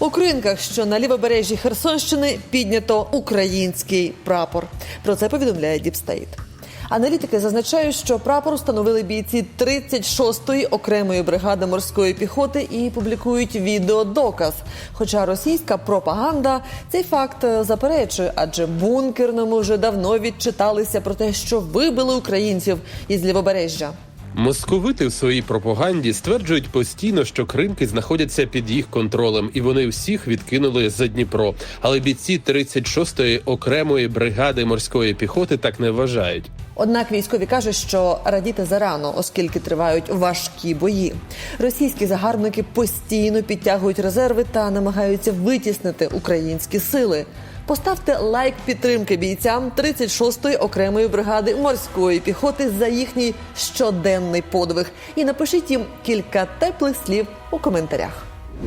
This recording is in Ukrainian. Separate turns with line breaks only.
У кринках, що на лівобережжі Херсонщини, піднято український прапор. Про це повідомляє Діпстейт. Аналітики зазначають, що прапор встановили бійці 36-ї окремої бригади морської піхоти і публікують відеодоказ. Хоча російська пропаганда цей факт заперечує, адже бункерному вже давно відчиталися про те, що вибили українців із лівобережжя.
Московити в своїй пропаганді стверджують постійно, що кринки знаходяться під їх контролем, і вони всіх відкинули за Дніпро. Але бійці 36-ї окремої бригади морської піхоти так не вважають.
Однак військові кажуть, що радіти зарано, оскільки тривають важкі бої. Російські загарбники постійно підтягують резерви та намагаються витіснити українські сили. Поставте лайк підтримки бійцям 36-ї окремої бригади морської піхоти за їхній щоденний подвиг і напишіть їм кілька теплих слів у коментарях.